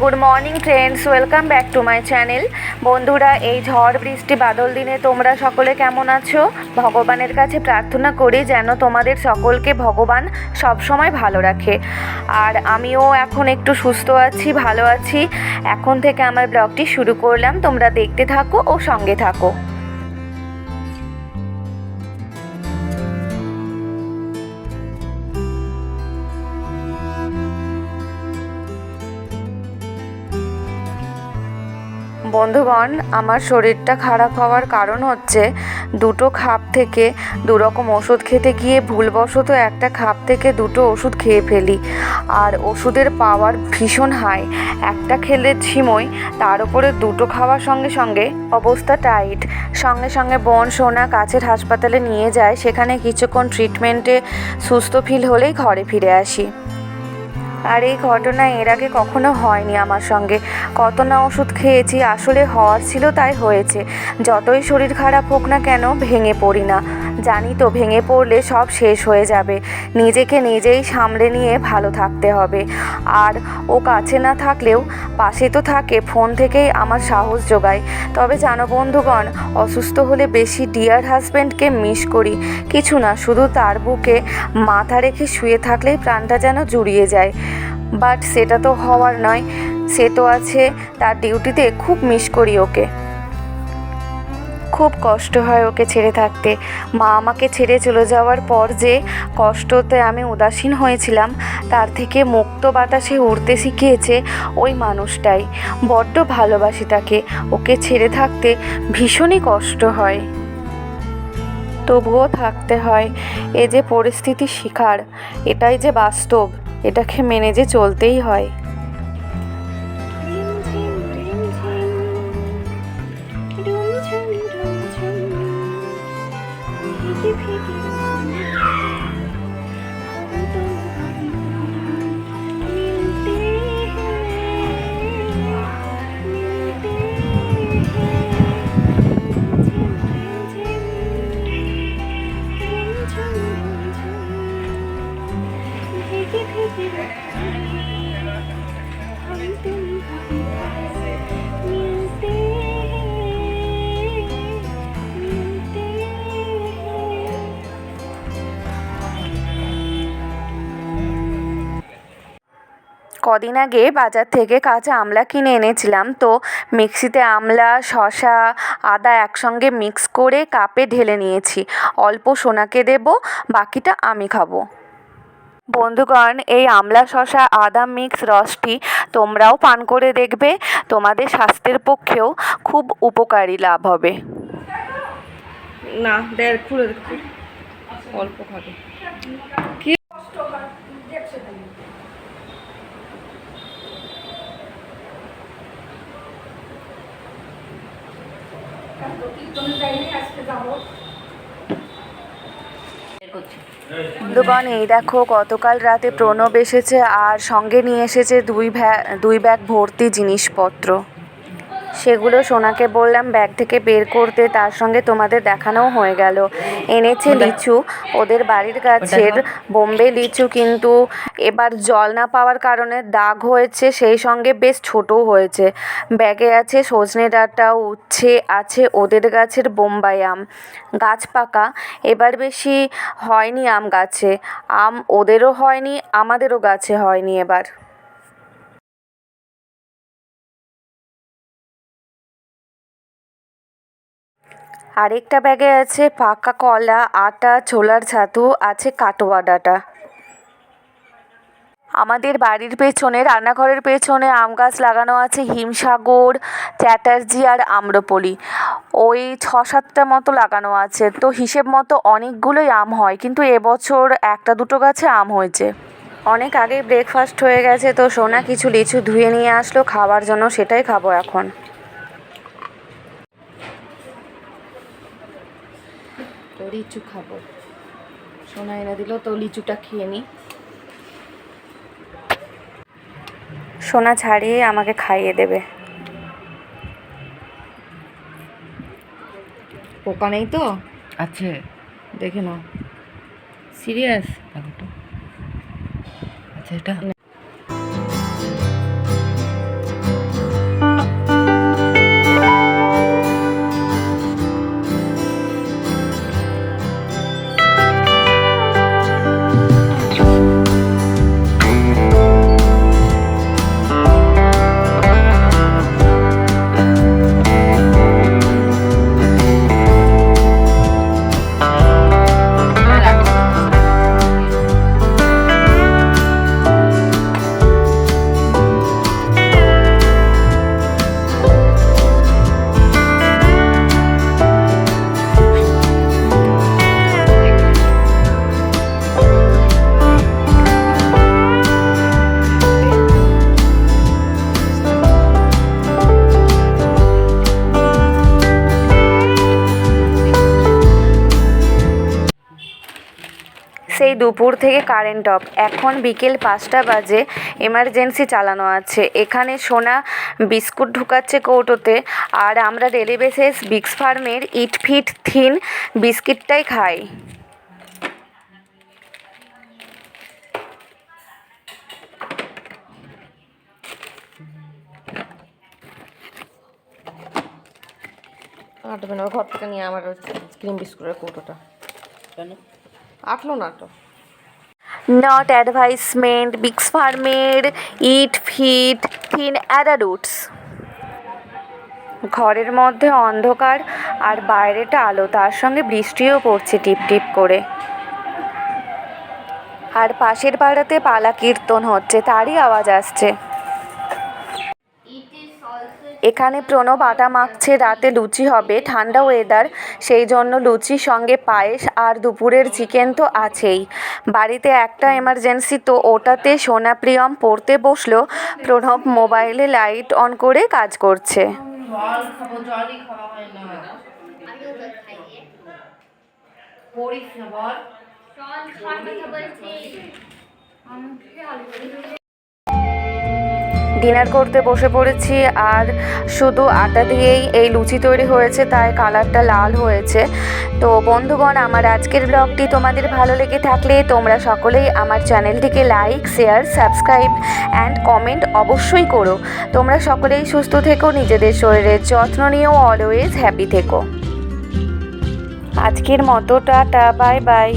Good morning friends welcome back to my channel বন্ধুরা, এই ঝড়, বৃষ্টি, বাদল দিনে তোমরা সকলে কেমন আছো? ভগবানের কাছে প্রার্থনা করি যেন তোমাদের সকলকে ভগবান সবসময় ভালো রাখে। আর আমিও এখন একটু সুস্থ আছি, ভালো আছি। এখন থেকে আমার ব্লগটি শুরু করলাম। তোমরা দেখতে থাকো ও সঙ্গে থাকো। বন্ধুগণ, আমার শরীরটা খারাপ হওয়ার কারণ হচ্ছে দুটো খাপ থেকে দুরকম ওষুধ খেতে গিয়ে ভুলবশত একটা খাপ থেকে দুটো ওষুধ খেয়ে ফেলি। আর ওষুধের পাওয়ার ভীষণ হাই একটা খেলে ঝিমোই, তার উপরে দুটো খাওয়ার সঙ্গে সঙ্গে অবস্থা টাইট সঙ্গে সঙ্গে বোন সোনা কাছের হাসপাতালে নিয়ে যায়, সেখানে কিছুক্ষণ ট্রিটমেন্টে সুস্থ ফিল হলেই ঘরে ফিরে আসি। আর এই ঘটনা এর আগে কখনো হয়নি আমার সঙ্গে। কত না ওষুধ খেয়েছি, আসলে হওয়ার ছিল তাই হয়েছে। যতই শরীর খারাপ হোক না কেন, ভেঙে পড়ি না। জানি তো, ভেঙে পড়লে সব শেষ হয়ে যাবে। নিজেকে নিজেই সামলে নিয়ে ভালো থাকতে হবে। আর ও কাছে না থাকলেও, পাশে তো থাকে, ফোন থেকেই আমার সাহস যোগায়। তবে জানো বন্ধুগণ, অসুস্থ হলে বেশি ডিয়ার হাজব্যান্ডকে মিস করি। কিছু না, শুধু তার বুকে মাথা রেখে শুয়ে থাকলেই প্রাণটা যেন জুড়িয়ে যায়। বাট সেটা তো হওয়ার নয়। সে তো আছে তার ডিউটিতে, খুব মিস করি ওকে। খুব কষ্ট হয় ওকে ছেড়ে থাকতে। মা আমাকে ছেড়ে চলে যাওয়ার পর যে কষ্টতে আমি উদাসীন হয়েছিলাম, তার থেকে মুক্ত বাতাসে উড়তে শিখিয়েছে ওই মানুষটাই। বড্ড ভালোবাসি তাকে। ওকে ছেড়ে থাকতে ভীষণই কষ্ট হয়। তবুও থাকতে হয়। এ যে পরিস্থিতি শিকার, এটাই যে বাস্তব। এটাকে মেনে যে চলতেই হয়। কদিন আগে বাজার থেকে কাঁচা আমলা কিনে এনেছিলাম। তো মিক্সিতে আমলা, শসা, আদা একসঙ্গে মিক্স করে কাপে ঢেলে নিয়েছি। অল্প সোনাকে দেব, বাকিটা আমি খাব। বন্ধুগণ, এই আমলা, শসা, আদা মিক্স রসটি তোমরাও পান করে দেখবে। তোমাদের স্বাস্থ্যের পক্ষেও খুব উপকারী লাভ হবে। না দেড় খুলে অল্প খাবে। কি? বন্ধুগণ, এই দেখো, গতকাল রাতে প্রণব এসেছে আর সঙ্গে নিয়ে এসেছে দুই ভ্যা দুই ব্যাগ ভর্তি জিনিসপত্র। সেগুলো সোনাকে বললাম ব্যাগ থেকে বের করতে তার সঙ্গে তোমাদের দেখানোও হয়ে গেল। এনেছে লিচু ওদের বাড়ির গাছের বোম্বে লিচু কিন্তু এবার জল না পাওয়ার কারণে দাগ হয়েছে সেই সঙ্গে বেশ ছোটও হয়েছে। ব্যাগে আছে সজনে ডাঁটা উচ্ছে আছে ওদের গাছের বোম্বাই আম। গাছ পাকা এবার বেশি হয়নি আম গাছে। আম ওদেরও হয়নি আমাদেরও গাছে হয়নি এবার। আরেকটা ব্যাগে আছে পাকা কলা, আটা, ছোলার ছাতু, আছে কাটোয়া ডাঁটা। আমাদের বাড়ির পেছনে, রান্নাঘরের পেছনে আম গাছ লাগানো আছে, হিমসাগর, চ্যাটার্জি আর আম্রপলি। ওই ছ সাতটা মতো লাগানো আছে। তো হিসেব মতো অনেকগুলোই আম হয়, কিন্তু এবছর একটা দুটো গাছে আম হয়েছে। অনেক আগেই ব্রেকফাস্ট হয়ে গেছে, তো সোনা কিছু লিচু ধুয়ে নিয়ে আসলো, খাওয়ার জন্য সেটাই খাব এখন। লিচু খাব। সোনা এনে দিল তো লিচুটা খেয়ে নি। সোনা ছাড়িয়ে আমাকে খাইয়ে দেবে। পোকা নেই তো? আছে। দেখে নাও। সিরিয়াস? আচ্ছা এটা? দুপুর থেকে কারেন্ট অফ এখন বিকেল পাঁচটা বাজে এমার্জেন্সি চালানো আছে। এখানে সোনা বিস্কুট ঢুকাচ্ছে কৌটোতে আর আমরা ডেলি বেসিস বিক্স ফার্মের ইট ফিট থিন বিস্কিটটাই খাই। আটবে না ঘর থেকে নিয়ে আমার ক্রিম বিস্কুটের কৌটোটা। কেন? আটলো না তো। নট অ্যাডভাইসমেন্ট বিক্স ফার্মের ইট ফিট থিন অ্যাডারুটস ঘরের মধ্যে অন্ধকার আর বাইরেটা আলো, তার সঙ্গে বৃষ্টিও পড়ছে টিপ টিপ করে। আর পাশের পাড়াতে পালা কীর্তন হচ্ছে, তারই আওয়াজ আসছে। এখানে প্রণব আটা মাখছে, রাতে লুচি হবে, ঠান্ডা ওয়েদার সেই জন্য লুচির সঙ্গে পায়েস আর দুপুরের চিকেন তো আছেই। বাড়িতে একটা এমার্জেন্সি তো ওটাতে সোনা প্রিয়ম পড়তে বসল, প্রণব মোবাইলে লাইট অন করে কাজ করছে। পড়িস ডিনার করতে বসে পড়েছি আর শুধু আটা দিয়েই এই লুচি তৈরি হয়েছে তাই কালারটা লাল হয়েছে। তো বন্ধুগণ, আমার আজকের ব্লগটি তোমাদের ভালো লেগে থাকলে তোমরা সকলেই আমার চ্যানেলটিকে like share subscribe and comment অবশ্যই করো। তোমরা সকলেই সুস্থ থেকো, নিজেদের শরীরের যত্ন নিয়েও অলওয়েজ হ্যাপি থেকো। আজকের মতো টাটা বাই বাই